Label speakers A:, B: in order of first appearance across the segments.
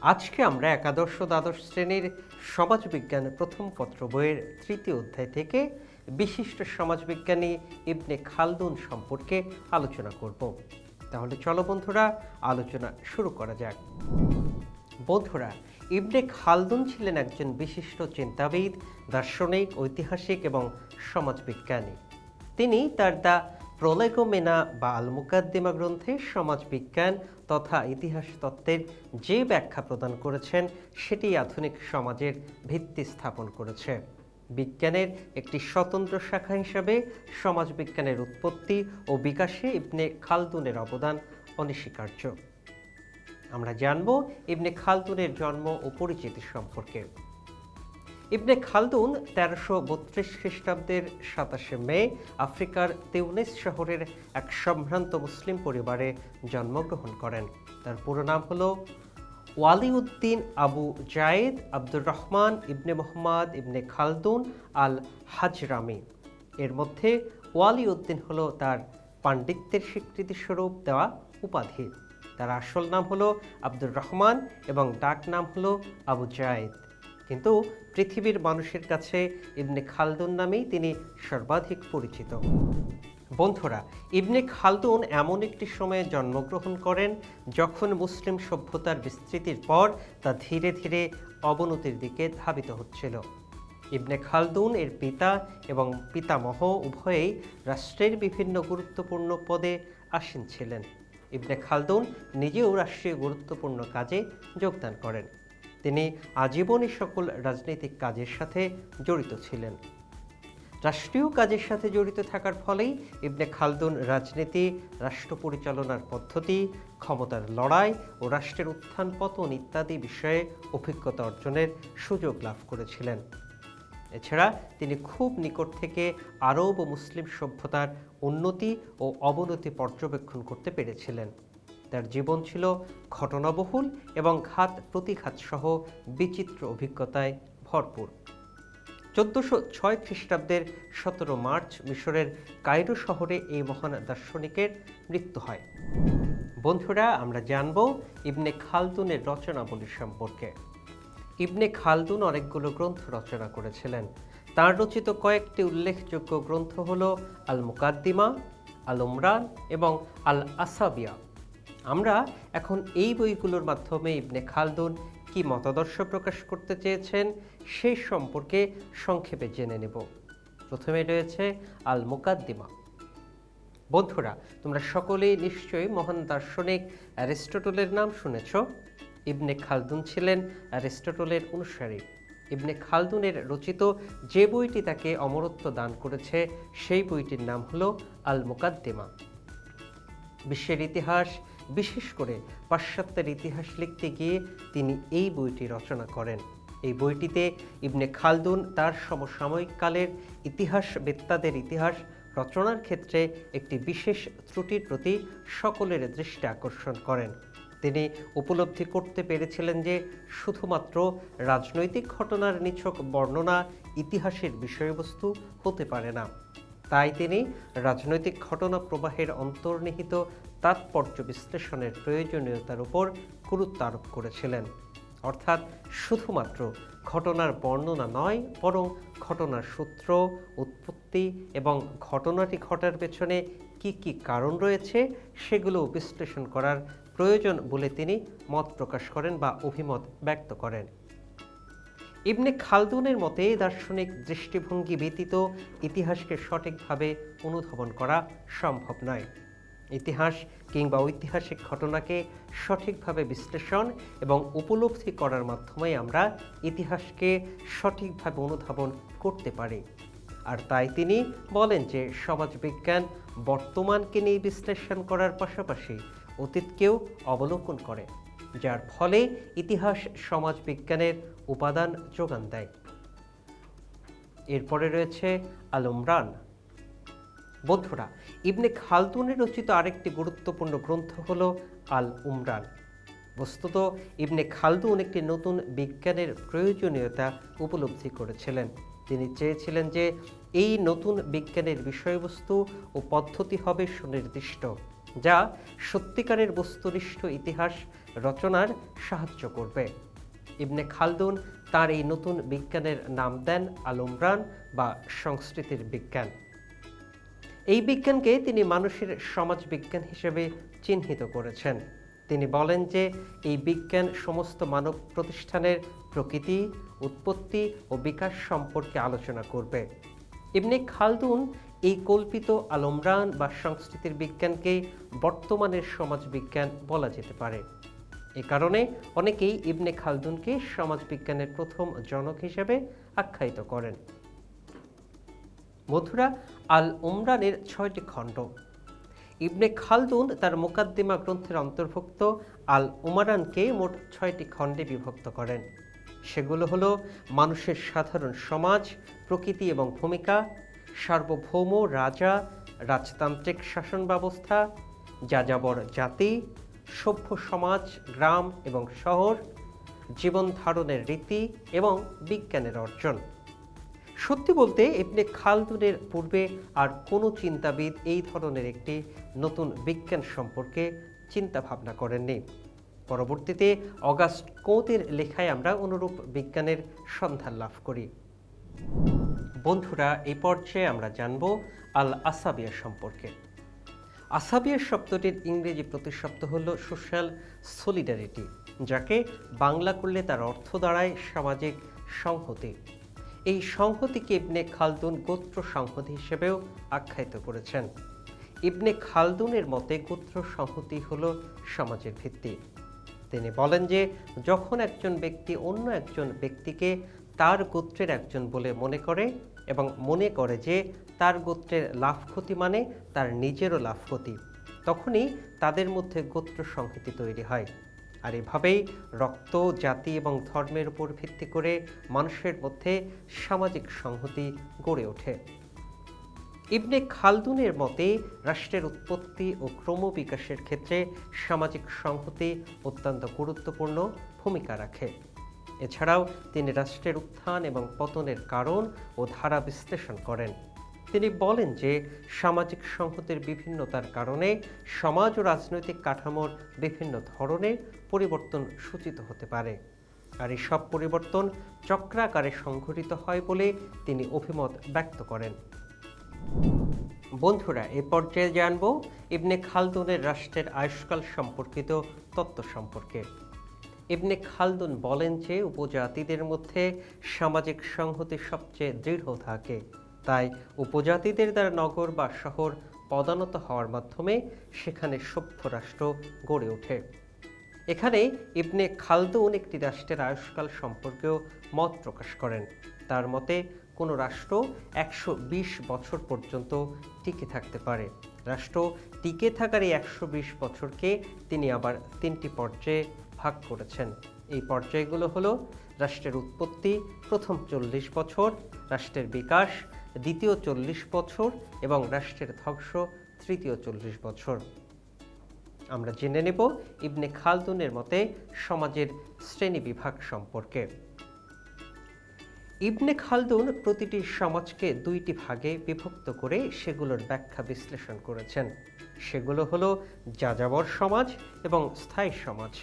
A: আজকে আমরা একাদশ দ্বাদশ শ্রেণির সমাজবিজ্ঞান প্রথম পত্র বইয়ের তৃতীয় অধ্যায় থেকে বিশিষ্ট সমাজবিজ্ঞানী ইবনে খালদুন সম্পর্কে আলোচনা করব। তাহলে চলো বন্ধুরা, আলোচনা শুরু করা যাক। বন্ধুরা, ইবনে খালদুন ছিলেন একজন বিশিষ্ট চিন্তাবিদ, দার্শনিক, ঐতিহাসিক এবং সমাজবিজ্ঞানী। তিনি তার দ্য প্রলেগোমেনা বা আল মুকাদ্দিমা গ্রন্থে সমাজবিজ্ঞান তথা ইতিহাস তত্ত্বের যে ব্যাখ্যা প্রদান করেছেন, সেটি আধুনিক সমাজের ভিত্তি স্থাপন করেছে। বিজ্ঞানের একটি স্বতন্ত্র শাখা হিসাবে সমাজবিজ্ঞানের উৎপত্তি ও বিকাশে ইবনে খালদুনের অবদান অনস্বীকার্য। আমরা জানব ইবনে খালদুনের জন্ম ও পরিচিতি সম্পর্কে। ইবনে খালদুন তেরোশো বত্রিশ খ্রিস্টাব্দের সাতাশে মে আফ্রিকার তিউনিস শহরের এক সম্ভ্রান্ত মুসলিম পরিবারে জন্মগ্রহণ করেন। তার পুরো নাম হলো ওয়ালিউদ্দিন আবু জায়েদ আব্দুর রহমান ইবনে মোহাম্মদ ইবনে খালদুন আল হাজরামি এর মধ্যে ওয়ালিউদ্দিন হলো তার পাণ্ডিত্যের স্বীকৃতিস্বরূপ দেওয়া উপাধি। তার আসল নাম হলো আব্দুর রহমান এবং ডাক নাম হলো আবু জায়েদ। কিন্তু পৃথিবীর মানুষের কাছে ইবনে খালদুন নামেই তিনি সর্বাধিক পরিচিত। বন্ধুরা, ইবনে খালদুন এমন একটি সময়ে জন্মগ্রহণ করেন যখন মুসলিম সভ্যতার বিস্তৃতির পর তা ধীরে ধীরে অবনতির দিকে ধাবিত হচ্ছিল। ইবনে খালদুন এর পিতা এবং পিতামহ উভয়েই রাষ্ট্রের বিভিন্ন গুরুত্বপূর্ণ পদে আসীন ছিলেন। ইবনে খালদুন নিজেও রাষ্ট্রীয় গুরুত্বপূর্ণ কাজে যোগদান করেন। আজীবনই সকল রাজনৈতিক কাজের সাথে জড়িত ছিলেন। রাষ্ট্রীয় কাজের সাথে জড়িত থাকার ফলেই ইবনে খালদুন রাজনীতি, রাষ্ট্র পরিচালনার পদ্ধতি, ক্ষমতার লড়াই ও রাষ্ট্রের উত্থান, পতন ইত্যাদি বিষয়ে অভিজ্ঞতা অর্জনের সুযোগ লাভ করেছিলেন। এছাড়া তিনি খুব নিকট থেকে আরব ও মুসলিম সভ্যতার উন্নতি ও অবনতি পর্যবেক্ষণ করতে পেরেছিলেন। তার জীবন ছিল ঘটনাবহুল এবং ঘাত প্রতিঘাত সহ বিচিত্র অভিজ্ঞতায় ভরপুর। চোদ্দশো ছয় খ্রিস্টাব্দের সতেরো মার্চ মিশরের কায়রো শহরে এই মহান দার্শনিকের মৃত্যু হয়। বন্ধুরা, আমরা জানব ইবনে খালদুনের রচনাবলী সম্পর্কে। ইবনে খালদুন অনেকগুলো গ্রন্থ রচনা করেছিলেন। তার রচিত কয়েকটি উল্লেখযোগ্য গ্রন্থ হল আল মুকাদ্দিমা আল উমরান এবং আল আসাবিয়া আমরা এখন এই বইগুলোর মাধ্যমে ইবনে খালদুন কি মতাদর্শ প্রকাশ করতে চেয়েছেন সেই সম্পর্কে সংক্ষেপে জেনে নেব। প্রথমে রয়েছে আল মুকাদ্দিমা বন্ধুরা, তোমরা সকলেই নিশ্চয়ই মহান দার্শনিক অ্যারিস্টটলের নাম শুনেছ। ইবনে খালদুন ছিলেন অ্যারিস্টটলের অনুসারী। ইবনে খালদুনের রচিত যে বইটি তাকে অমরত্ব দান করেছে, সেই বইটির নাম হলো আল মুকাদ্দিমা বিশ্বের ইতিহাস বিশেষ করে পাশ্চাত্যের ইতিহাস লিখতে গিয়ে তিনি এই বইটি রচনা করেন। এই বইটিতে ইবনে খালদুন তার সমসাময়িক কালের ইতিহাসবেত্তাদের ইতিহাস রচনার ক্ষেত্রে একটি বিশেষ ত্রুটির প্রতি সকলের দৃষ্টি আকর্ষণ করেন। তিনি উপলব্ধি করতে পেরেছিলেন যে শুধুমাত্র রাজনৈতিক ঘটনার নিছক বর্ণনা ইতিহাসের বিষয়বস্তু হতে পারে না। তাই তিনি রাজনৈতিক ঘটনা প্রবাহের অন্তর্নিহিত তাৎপর্য বিশ্লেষণের প্রয়োজনীয়তার উপর গুরুত্ব আরোপ করেছিলেন। অর্থাৎ শুধুমাত্র ঘটনার বর্ণনা নয়, বরং ঘটনার সূত্র, উৎপত্তি এবং ঘটনাটি ঘটার পেছনে কি কি কারণ রয়েছে সেগুলো বিশ্লেষণ করার প্রয়োজন বলে তিনি মত প্রকাশ করেন বা অভিমত ব্যক্ত করেন। ইবনে খালদুনের মতে দার্শনিক দৃষ্টিভঙ্গি ব্যতীত ইতিহাসকে সঠিকভাবে অনুধাবন করা সম্ভব নয়। ইতিহাস কিংবা ঐতিহাসিক ঘটনাকে সঠিকভাবে বিশ্লেষণ এবং উপলব্ধি করার মাধ্যমে আমরা ইতিহাসকে সঠিকভাবে অনুধাবন করতে পারি। আর তাই তিনি বলেন যে সমাজবিজ্ঞান বর্তমানকে নিয়ে বিশ্লেষণ করার পাশাপাশি অতীতকেও অবলোকন করে। যার ফলে ইতিহাস সমাজ বিজ্ঞানের উপাদান যোগান দেয়। এরপরে রয়েছে আল উমরান বন্ধুরা, ইবনে খালদুনের রচিত আরেকটি গুরুত্বপূর্ণ গ্রন্থ হল আল উমরান বস্তুত, ইবনে খালদুন একটি নতুন বিজ্ঞানের প্রয়োজনীয়তা উপলব্ধি করেছিলেন। তিনি চেয়েছিলেন যে, এই নতুন বিজ্ঞানের বিষয়বস্তু ও পদ্ধতি হবে সুনির্দিষ্ট। যা সত্যিকারের বস্তুনিষ্ঠ ইতিহাস রচনার সাহায্য করবে। ইবনে খালদুন তার এই নতুন বিজ্ঞানের নাম দেন আল উমরান বা সংস্কৃতির বিজ্ঞান। এই বিজ্ঞানকে তিনি মানুষের সমাজ বিজ্ঞান হিসেবে চিহ্নিত করেছেন। তিনি বলেন যে এই বিজ্ঞান সমস্ত মানব প্রতিষ্ঠানের প্রকৃতি, উৎপত্তি ও বিকাশ সম্পর্কে আলোচনা করবে। ইবনে খালদুন এই কল্পিত আলমরান বা সংস্কৃতির বিজ্ঞানকে বর্তমানের সমাজ বিজ্ঞান বলা যেতে পারে। এ কারণে অনেকেই ইবনে খালদুনকে সমাজ বিজ্ঞানের প্রথম জনক হিসেবে আখ্যায়িত করেন। মধুরা আল উমরানের ছয়টি খণ্ড। ইবনে খালদুন তার মোকাদ্দিমা গ্রন্থের অন্তর্ভুক্ত আল উমারানকে মোট ছয়টি খণ্ডে বিভক্ত করেন। সেগুলো হলো, মানুষের সাধারণ সমাজ, প্রকৃতি এবং ভূমিকা সার্বভৌম রাজা, রাজতান্ত্রিক শাসন ব্যবস্থা যাযাবর জাতি, সভ্য সমাজ, গ্রাম এবং শহর, জীবন ধারণের রীতি এবং বিজ্ঞানের অর্জন। সত্যি বলতে ইবনে খালদুনের পূর্বে আর কোনো চিন্তাবিদ এই ধরনের একটি নতুন বিজ্ঞান সম্পর্কে চিন্তা ভাবনা করেননি। পরবর্তীতে অগাস্ট কোঁতের লেখায় আমরা অনুরূপ বিজ্ঞানের সন্ধান লাভ করি। বন্ধুরা এই পর্যায়ে আমরা জানব আল আসাবিয়া সম্পর্কে। আসাবিয়া শব্দটির ইংরেজি প্রতিশব্দ হল সোশ্যাল সলিডারিটি যাকে বাংলা করলে তার অর্থ দাঁড়ায় সামাজিক সংহতি। এই সংহতিকে ইবনে খালদুন গোত্র সংহতি হিসেবেও আখ্যায়িত করেছেন। ইবনে খালদুনের মতে গোত্র সংহতি হল সমাজের ভিত্তি। তিনি বলেন যে, যখন একজন ব্যক্তি অন্য একজন ব্যক্তিকে তার গোত্রের একজন বলে মনে করে এবং মনে করে যে তার গোত্রের লাভ ক্ষতি মানে তার নিজেরও লাভ ক্ষতি। তখনই তাদের মধ্যে গোত্র সংহতি তৈরি হয়। আর এভাবেই রক্ত, জাতি এবং ধর্মের উপর ভিত্তি করে মানুষের মধ্যে সামাজিক সংহতি গড়ে ওঠে। ইবনে খালদুনের মতে, রাষ্ট্রের উৎপত্তি ও ক্রমবিকাশের ক্ষেত্রে সামাজিক সংহতি অত্যন্ত গুরুত্বপূর্ণ ভূমিকা রাখে। এছাড়াও তিনি রাষ্ট্রের উত্থান এবং পতনের কারণ ও ধারা বিশ্লেষণ করেন। তিনি বলেন যে, সামাজিক সংহতির বিভিন্নতার কারণে সমাজ ও রাজনৈতিক কাঠামোর বিভিন্ন ধরনের পরিবর্তন সূচিত হতে পারে। আর এই সব পরিবর্তন চক্রাকারে সংঘটিত হয় বলে তিনি অভিমত ব্যক্ত করেন। বন্ধুরা, এ পর্যায়ে জানব ইবনে খালদুনের রাষ্ট্রের আয়ুষ্কাল সম্পর্কিত তত্ত্ব সম্পর্কে। ইবনে খালদুন বলেন যে উপজাতিদের মধ্যে সামাজিক সংহতি সবচেয়ে দৃঢ় থাকে। তাই উপজাতিদের দ্বারা নগর বা শহর পদানত হওয়ার মাধ্যমে সেখানে সভ্য রাষ্ট্র গড়ে ওঠে। এখানে ইবনে খালদুন একটি রাষ্ট্রের আয়ুষ্কাল সম্পর্কেও মত প্রকাশ করেন। তার মতে, কোনো রাষ্ট্র একশো বিশ বছর পর্যন্ত টিকে থাকতে পারে। রাষ্ট্র টিকে থাকার এই একশো বিশ বছরকে তিনি আবার তিনটি পর্যায়ে ভাগ করেছেন। এই পর্যায়গুলো হলো, রাষ্ট্রের উৎপত্তি, প্রথম চল্লিশ বছর, রাষ্ট্রের বিকাশ, দ্বিতীয় চল্লিশ বছর এবং রাষ্ট্রের ধ্বংস, তৃতীয় চল্লিশ বছর। আমরা জেনে নেব ইবনে খালদুনের মতে সমাজের শ্রেণি বিভাগ সম্পর্কে। ইবনে খালদুন প্রতিটি সমাজকে দুইটি ভাগে বিভক্ত করে সেগুলোর ব্যাখ্যা বিশ্লেষণ করেছেন। সেগুলো হলো যাযাবর সমাজ এবং স্থায়ী সমাজ।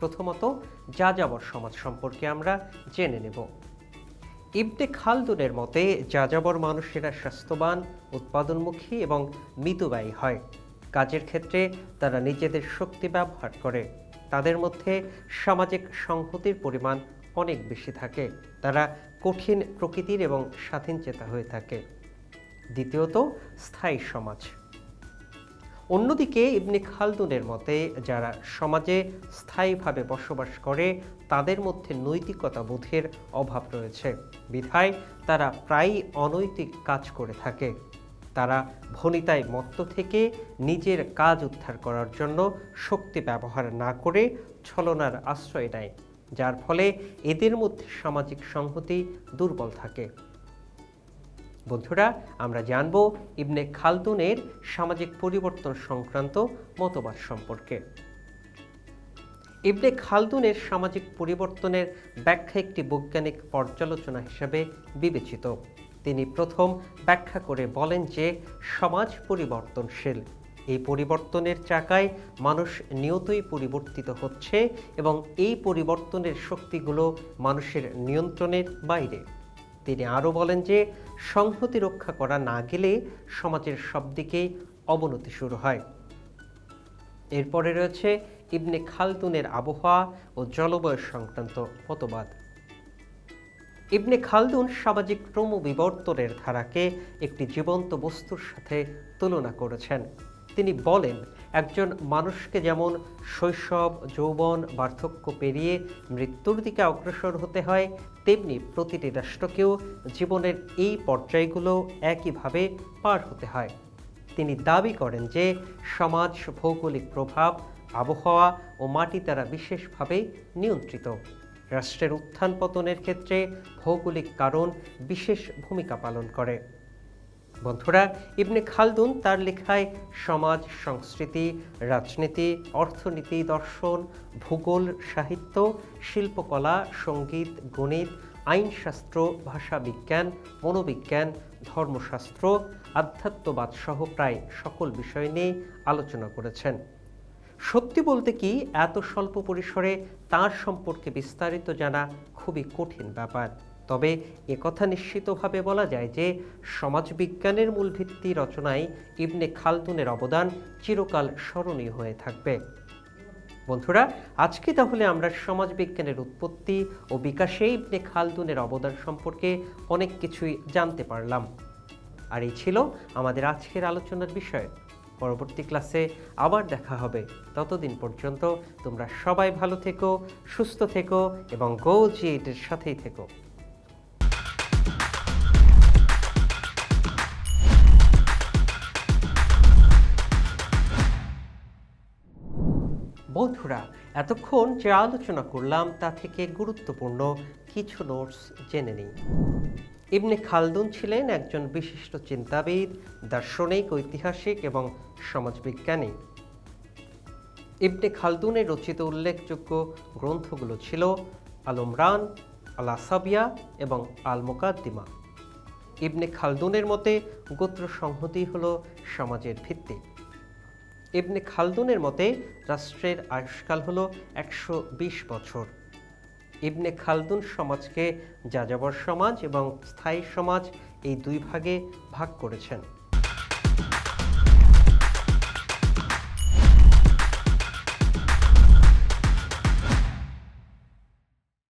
A: প্রথমত যাযাবর সমাজ সম্পর্কে আমরা জেনে নেব। ইবনে খালদুনের মতে, যাযাবর মানুষেরা স্বাস্থ্যবান, উৎপাদনমুখী এবং মিতব্যয়ী হয়। কাজের ক্ষেত্রে তারা নিজেদের শক্তি ব্যবহার করে। তাদের মধ্যে সামাজিক সংহতির পরিমাণ অনেক বেশি থাকে। তারা কঠিন প্রকৃতির এবং স্বাধীন চেতা হয়ে থাকে। দ্বিতীয়ত, স্থায়ী সমাজ। অন্যদিকে ইবনে খালদুনের মতে, যারা সমাজে স্থায়ীভাবে বসবাস করে, তাদের মধ্যে নৈতিকতা বোধের অভাব রয়েছে। বিধায় তারা প্রায়ই অনৈতিক কাজ করে থাকে। তারা ভনিতায় মত্ত থেকে নিজের কাজ উদ্ধার করার জন্য শক্তি ব্যবহার না করে ছলনার আশ্রয় নেয়, যার ফলে এদের মধ্যে সামাজিক সংহতি দুর্বল থাকে। বন্ধুরা, আমরা জানব ইবনে খালদুনের সামাজিক পরিবর্তন সংক্রান্ত মতবাদ সম্পর্কে। ইবনে খালদুনের সামাজিক পরিবর্তনের ব্যাখ্যা একটি বৈজ্ঞানিক পর্যালোচনা হিসেবে বিবেচিত। তিনি প্রথম ব্যাখ্যা করে বলেন যে, সমাজ পরিবর্তনশীল। এই পরিবর্তনের চাকায় মানুষ নিয়তই পরিবর্তিত হচ্ছে এবং এই পরিবর্তনের শক্তিগুলো মানুষের নিয়ন্ত্রণের বাইরে। তিনি আরও বলেন যে সংহতি রক্ষা করা না গেলে সমাজের সব দিকেই অবনতি শুরু হয়। এরপরে রয়েছে ইবনে খালদুনের আবহাওয়া ও জলবায়ু সংক্রান্ত মতবাদ। ইবনে খালদুন সামাজিক ক্রমবিবর্তনের ধারাকে একটি জীবন্ত বস্তুর সাথে তুলনা করেছেন। তিনি বলেন, একজন মানুষকে যেমন শৈশব, যৌবন, বার্ধক্য পেরিয়ে মৃত্যুর দিকে অগ্রসর হতে হয়, তেমনি প্রতিটি রাষ্ট্রকেও জীবনের এই পর্যায়গুলো একইভাবে পার হতে হয়। তিনি দাবি করেন যে, সমাজ ভৌগোলিক প্রভাব, আবহাওয়া ও মাটি দ্বারা বিশেষভাবে নিয়ন্ত্রিত। রাষ্ট্রের উত্থান পতনের ক্ষেত্রে ভৌগোলিক কারণ বিশেষ ভূমিকা পালন করে। বন্ধুরা, ইবনে খালদুন তার লেখায় সমাজ, সংস্কৃতি, রাজনীতি, অর্থনীতি, দর্শন, ভূগোল, সাহিত্য, শিল্পকলা, সংগীত, গণিত, আইনশাস্ত্র, ভাষাবিজ্ঞান, মনোবিজ্ঞান, ধর্মশাস্ত্র, আধ্যাত্মবাদ সহ প্রায় সকল বিষয় নিয়ে আলোচনা করেছেন। সত্যি বলতে কি, এত স্বল্প পরিসরে তার সম্পর্কে বিস্তারিত জানা খুবই কঠিন ব্যাপার। তবে একথা নিশ্চিতভাবে বলা যায় যে সমাজবিজ্ঞানের মূল ভিত্তি রচনায় ইবনে খালতুনের অবদান চিরকাল স্মরণীয় হয়ে থাকবে। বন্ধুরা, আজকে তাহলে আমরা সমাজবিজ্ঞানের উৎপত্তি ও বিকাশে ইবনে খালদুনের অবদান সম্পর্কে অনেক কিছুই জানতে পারলাম। আর এই ছিল আমাদের আজকের আলোচনার বিষয়। পরবর্তী ক্লাসে আবার দেখা হবে। ততদিন পর্যন্ত তোমরা সবাই ভালো থেকো, সুস্থ থেকো এবং গো জি এর সাথেই থেকো। বন্ধুরা, এতক্ষণ যে আলোচনা করলাম তা থেকে গুরুত্বপূর্ণ কিছু নোটস জেনে নিই। ইবনে খালদুন ছিলেন একজন বিশিষ্ট চিন্তাবিদ, দার্শনিক, ঐতিহাসিক এবং সমাজবিজ্ঞানী। ইবনে খালদুনের রচিত উল্লেখযোগ্য গ্রন্থগুলো ছিল আল উমরান আল আসাবিয়া এবং আল মোকাদ্দিমা ইবনে খালদুনের মতে গোত্র সংহতি হল সমাজের ভিত্তি। ইবনে খালদুনের মতে রাষ্ট্রের আয়ুষ্কাল হল একশো বিশ বছর। ইবনে খালদুন সমাজকে যাযাবর সমাজ এবং স্থায়ী সমাজ এই দুই ভাগে ভাগ করেছেন।